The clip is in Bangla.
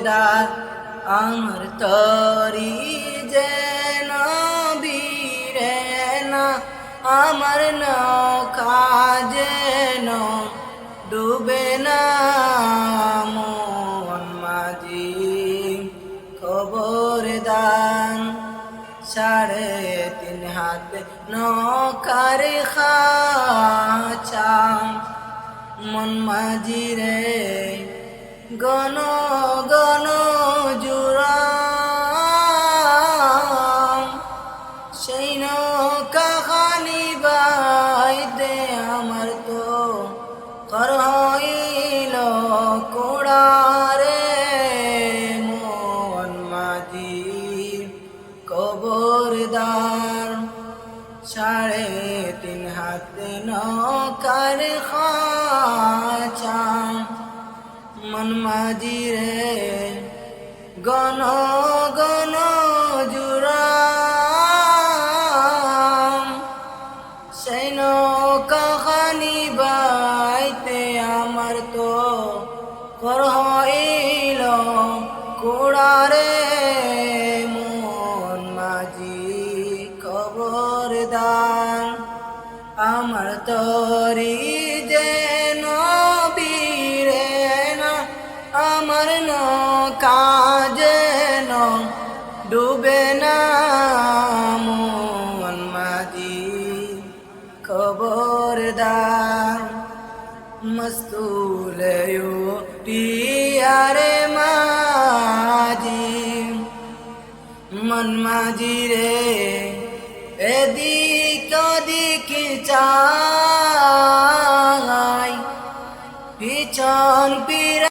খবরদার আমার তরি যেন বীরে না আমার নৌকা যেন ডুবে না। মন মাঝি খবরদার সাড়ে তিন হাত নৌকার খাচা। মন মাঝি রে গণ সেই নৌকা খানি বাইতে আমার তো। কর হইল কোড়ারে মন মাঝি কবরদার। সাড়ে তিন হাত নৌকার খাচা মন মাঝি রে গণ গণ কর হইল কোড়ারে মন মাঝি খবরদার আমার তরি যেন বীরে না, আমার নৌকা যেন ডুবে না, মন মাঝি খবরদার মস্তুলয়ো টিয়ারে মাঝি মন মাঝি রে এদিক ওদিক চাই পিছন পিরা